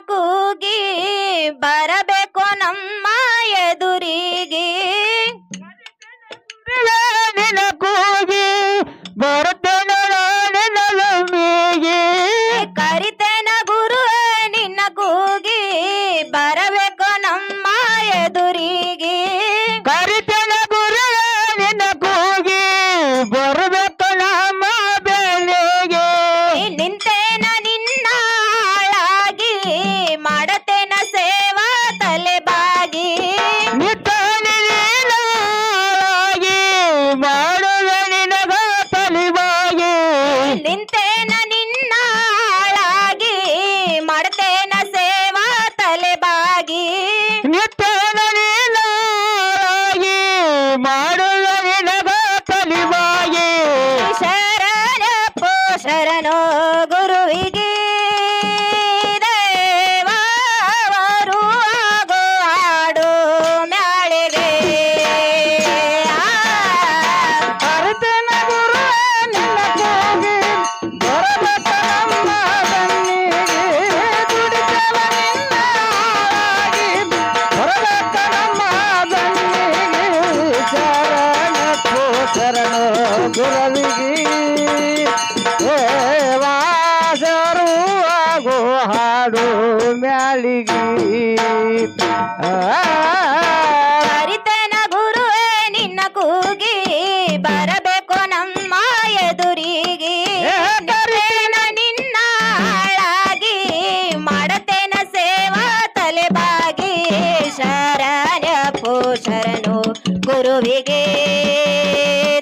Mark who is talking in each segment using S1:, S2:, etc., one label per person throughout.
S1: ಕೂಗಿ ಬರಬೇಕು ನಮ್ಮ
S2: ಮ್ಯಾಲಿಗಿ
S1: ಹರಿತನ ಗುರುವೇ ನಿನ್ನ ಕೂಗಿ ಬರಬೇಕು ನಮ್ಮ ಎದುರಿಗೆ. ನಿನ್ನ ಸೇವಾ ತಲೆಬಾಗಿ. ಗುರುವಿಗೆ.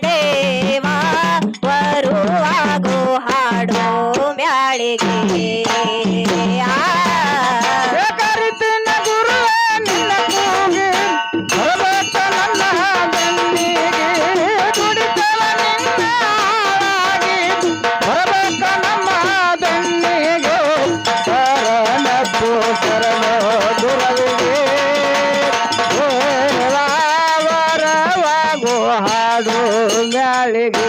S1: ದೇವಾ ಬರುವಾಗೋ ಹಾಡೋ ಮ್ಯಾಳಿಗೆ.
S2: ಗಾಳಿಗೆ.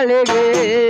S2: ಕಾಳಿಗೆ